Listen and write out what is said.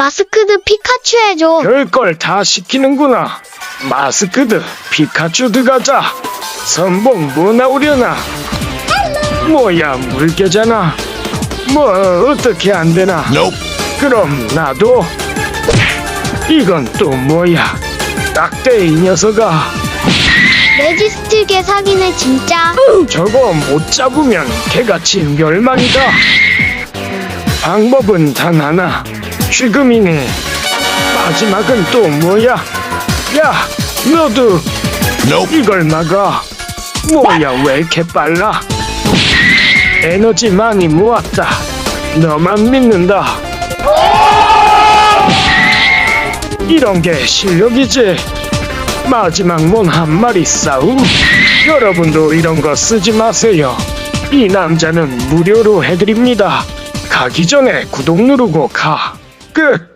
마스크드 피카츄 해줘. 별걸 다 시키는구나. 마스크드 피카츄 들어가자. 선봉 뭐 나오려나? 뭐야 물개잖아. 뭐 어떻게 안 되나? Nope. 그럼 나도. 이건 또 뭐야? 딱대 이 녀석아. 레지스트 개 사기네 진짜. 저거 못 잡으면 개같이 멸망이다. 방법은 단 하나. 지금이네. 마지막은 또 뭐야? 야, 너도. 이걸 막아. 뭐야, 왜 이렇게 빨라? 에너지 많이 모았다. 너만 믿는다. 이런 게 실력이지. 마지막 몬한 마리 싸움? 여러분도 이런 거 쓰지 마세요. 이 남자는 무료로 해드립니다. 가기 전에 구독 누르고 가. 끝.